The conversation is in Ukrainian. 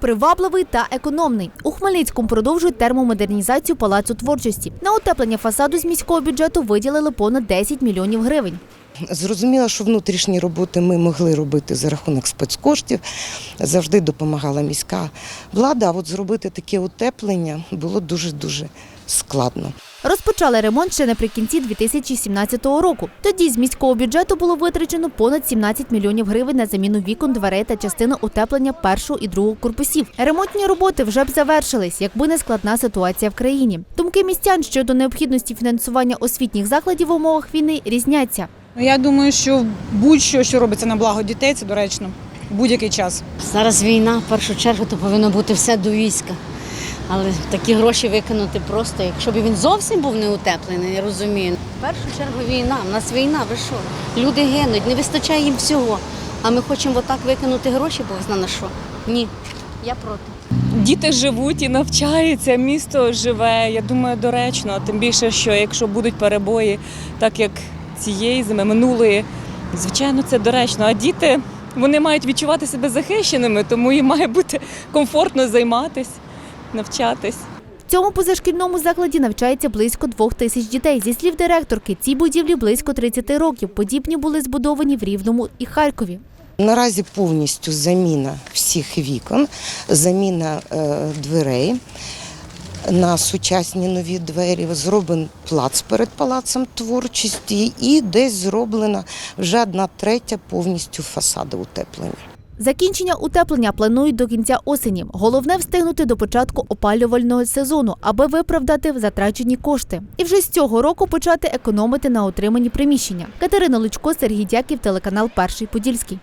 Привабливий та економний. У Хмельницькому продовжують термомодернізацію палацу творчості. На утеплення фасаду з міського бюджету виділили понад 10 мільйонів гривень. Зрозуміло, що внутрішні роботи ми могли робити за рахунок спецкоштів. Завжди допомагала міська влада. А от зробити таке утеплення було дуже дуже складно. Розпочали ремонт ще наприкінці 2017 року. Тоді з міського бюджету було витрачено понад 17 мільйонів гривень на заміну вікон, дверей та частини утеплення першого і другого корпусів. Ремонтні роботи вже б завершились, якби не складна ситуація в країні. Думки містян щодо необхідності фінансування освітніх закладів в умовах війни різняться. Ну, Я думаю, що будь-що, що робиться на благо дітей, це доречно в будь-який час. Зараз війна, в першу чергу, то повинно бути все до війська. Але такі гроші викинути просто, якщо б він зовсім був не утеплений, я розумію. В першу чергу війна, в нас війна, ви що? Люди гинуть, не вистачає їм всього. А ми хочемо отак викинути гроші, бо зна на що. Ні, я проти. Діти живуть і навчаються, місто живе. Я думаю, доречно. Тим більше, що якщо будуть перебої, так як цієї зими, минулої, звичайно, це доречно. А діти вони мають відчувати себе захищеними, тому їм має бути комфортно займатися, навчатись. В цьому позашкільному закладі навчається близько двох тисяч дітей. Зі слів директорки, цій будівлі близько 30 років. Подібні були збудовані в Рівному і Харкові. Наразі повністю заміна всіх вікон, заміна е, дверей на сучасні нові двері. Зроблений плац перед палацем творчості і десь зроблена вже одна третя повністю фасаду утеплення. Закінчення утеплення планують до кінця осені. Головне встигнути до початку опалювального сезону, аби виправдати затрачені кошти. І вже з цього року почати економити на отримані приміщення. Катерина Лучко, Сергій Дяків, телеканал Перший Подільський.